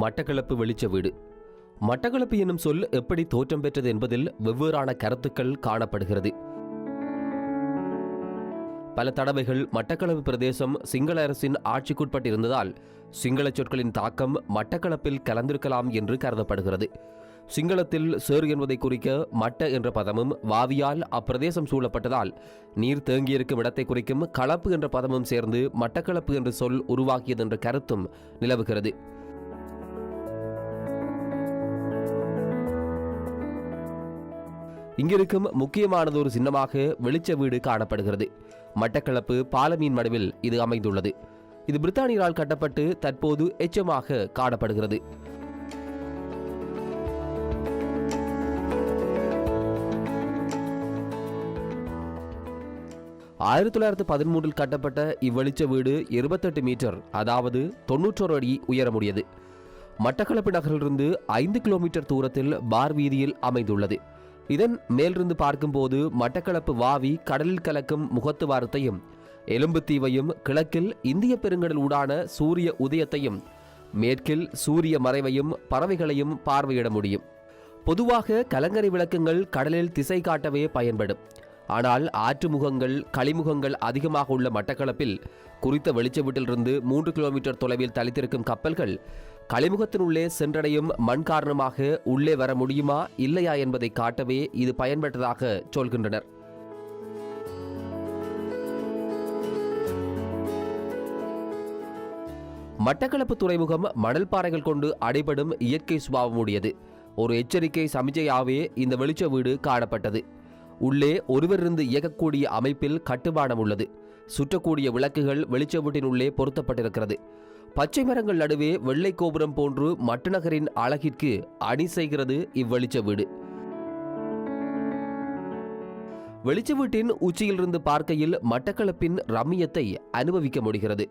மட்டக்களப்பு வெளிச்ச வீடு. மட்டக்களப்பு என்னும் சொல் எப்படி தோற்றம் பெற்றது என்பதில் வெவ்வேறான கருத்துக்கள் காணப்படுகிறது. பல தடவைகள் மட்டக்களப்பு பிரதேசம் சிங்கள அரசின் ஆட்சிக்குட்பட்டிருந்ததால் சிங்கள சொற்களின் தாக்கம் மட்டக்களப்பில் கலந்திருக்கலாம் என்று கருதப்படுகிறது. சிங்களத்தில் சேர் என்பதை குறிக்க மட்ட என்ற பதமும் வாவியால் அப்பிரதேசம் சூழப்பட்டதால் நீர் தேங்கியிருக்கும் இடத்தை குறிக்கும் களப்பு என்ற பதமும் சேர்ந்து மட்டக்களப்பு என்ற சொல் உருவாக்கியது என்ற கருத்தும் நிலவுகிறது. இங்கிருக்கும் முக்கியமானது ஒரு சின்னமாக வெளிச்ச வீடு காணப்படுகிறது. மட்டக்களப்பு பாலமீன் மடுவில் இது அமைந்துள்ளது. இது பிரித்தானியரால் கட்டப்பட்டு தற்போது எச்சமாக காணப்படுகிறது. ஆயிரத்தி தொள்ளாயிரத்து பதிமூன்றில் கட்டப்பட்ட இவ்வெளிச்ச வீடு இருபத்தெட்டு மீட்டர் அதாவது தொன்னூற்றொரு அடி உயரமுடியது. மட்டக்களப்பு நகரிலிருந்து ஐந்து கிலோமீட்டர் தூரத்தில் பார் வீதியில் அமைந்துள்ளது. இதன் மேலிருந்து பார்க்கும்போது மட்டக்களப்பு வாவி கடலில் கலக்கும் முகத்துவாரத்தையும் எலும்புத்தீவையும் கிழக்கில் இந்திய பெருங்கடல் ஊடான சூரிய உதயத்தையும் மேற்கில் சூரிய மறைவையும் பறவைகளையும் பார்வையிட முடியும். பொதுவாக கலங்கரை விளக்கங்கள் கடலில் திசை காட்டவே பயன்படும். ஆனால் ஆற்று முகங்கள் களிமுகங்கள் அதிகமாக உள்ள மட்டக்களப்பில் குறித்த வெளிச்சவீட்டிலிருந்து மூன்று கிலோமீட்டர் தொலைவில் தலித்திருக்கும் கப்பல்கள் கழிமுகத்தினுள்ளே சென்றடையும் மண் காரணமாக உள்ளே வர முடியுமா இல்லையா என்பதை காட்டவே இது பயன்பட்டதாக சொல்கின்றனர். மட்டக்களப்பு துறைமுகம் மணல் பாறைகள் கொண்டு அடைபடும் இயற்கை சுபாவமுடையது ஒரு எச்சரிக்கை சமிச்சையாவே இந்த வெளிச்ச வீடு காணப்பட்டது. உள்ளே ஒருவரிருந்து இயக்கக்கூடிய அமைப்பில் கட்டுமானம் உள்ளது. சுற்றக்கூடிய விளக்குகள் வெளிச்ச வீட்டின் உள்ளே பொருத்தப்பட்டிருக்கிறது. பச்சை மரங்கள் நடுவே வெள்ளை கோபுரம் போன்று மட்டுநகரின் அழகிற்கு அணி செய்கிறது இவ்வெளிச்ச வீடு. வெளிச்ச வீட்டின் உச்சியிலிருந்து பார்க்கையில் மட்டக்களப்பின் ரம்மியத்தை அனுபவிக்க முடிகிறது.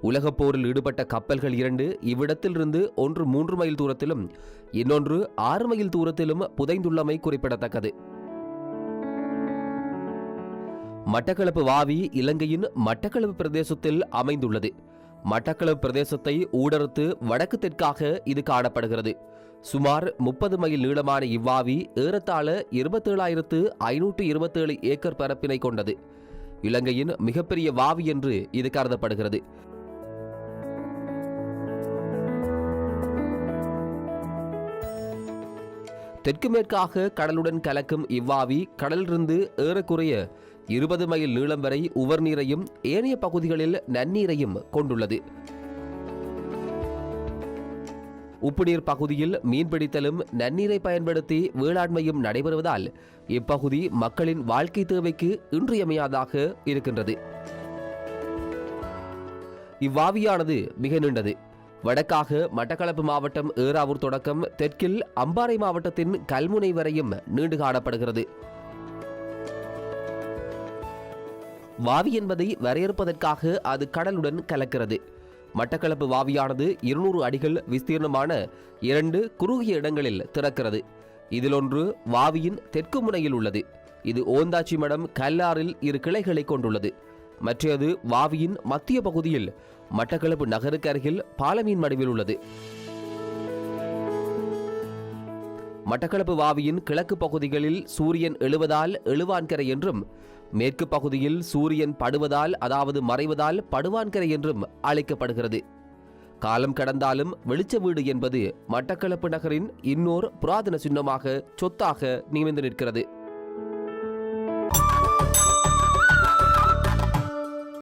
உலகப் போரில் ஈடுபட்ட கப்பல்கள் இரண்டு இவ்விடத்திலிருந்து ஒன்று மூன்று மைல் தூரத்திலும் இன்னொன்று ஆறு மைல் தூரத்திலும் புதைந்துள்ளமை குறிப்பிடத்தக்கது. மட்டக்களப்பு வாவி இலங்கையின் மட்டக்களப்பு பிரதேசத்தில் அமைந்துள்ளது. மட்டக்களப்பு பிரதேசத்தை ஊடறுத்து வடக்கு தெற்காக இது காணப்படுகிறது. சுமார் முப்பது மைல் நீளமான இவ்வாவி ஏறத்தாழ இருபத்தேழாயிரத்து ஐநூற்று இருபத்தேழு ஏக்கர் பரப்பினை கொண்டது. இலங்கையின் மிகப்பெரிய வாவி என்று இது கருதப்படுகிறது. தெற்கு மேற்காக கடலுடன் கலக்கும் இவ்வாவி கடலிலிருந்து ஏறக்குறைய இருபது மைல் நீளம் வரை உவர் நீரையும் ஏனைய பகுதிகளில் நன்னீரையும் கொண்டுள்ளது. உப்புநீர் பகுதியில் மீன்பிடித்தலும் நன்னீரை பயன்படுத்தி வேளாண்மையும் நடைபெறுவதால் இப்பகுதி மக்களின் வாழ்க்கை தேவைக்கு இன்றியமையாதாக இருக்கின்றது. இவ்வாவியானது மிக நீண்டது. வடக்காக மட்டக்களப்பு மாவட்டம் ஏறாவூர் தொடக்கம் தெற்கில் அம்பாறை மாவட்டத்தின் கல்முனை வரையும் நீண்டு காணப்படுகிறது வாவி என்பதை வரையறுப்பதற்காக அது கடலுடன் கலக்கிறது. மட்டக்களப்பு வாவியானது இருநூறு அடிகள் விஸ்தீர்ணமான இரண்டு குறுகிய இடங்களில் திறக்கிறது. இதில் ஒன்று வாவியின் தெற்கு முனையில் உள்ளது. இது ஓந்தாச்சி மடம் கல்லாறில் இரு கிளைகளை கொண்டுள்ளது. மற்றது வாவியின் மத்திய பகுதியில் மட்டக்களப்பு நகருக்கு அருகில் பாலமீன் மடுவில் உள்ளது. மட்டக்களப்பு வாவியின் கிழக்கு பகுதிகளில் சூரியன் எழுவதால் எழுவான்கரை என்றும் மேற்கு பகுதியில் சூரியன் படுவதால் அதாவது மறைவதால் படுவான்கரை என்றும் அழைக்கப்படுகிறது. காலம் கடந்தாலும் வெளிச்ச வீடு என்பது மட்டக்களப்பு நகரின் இன்னோர் புராதன சின்னமாக சொத்தாக நிமிந்து நிற்கிறது.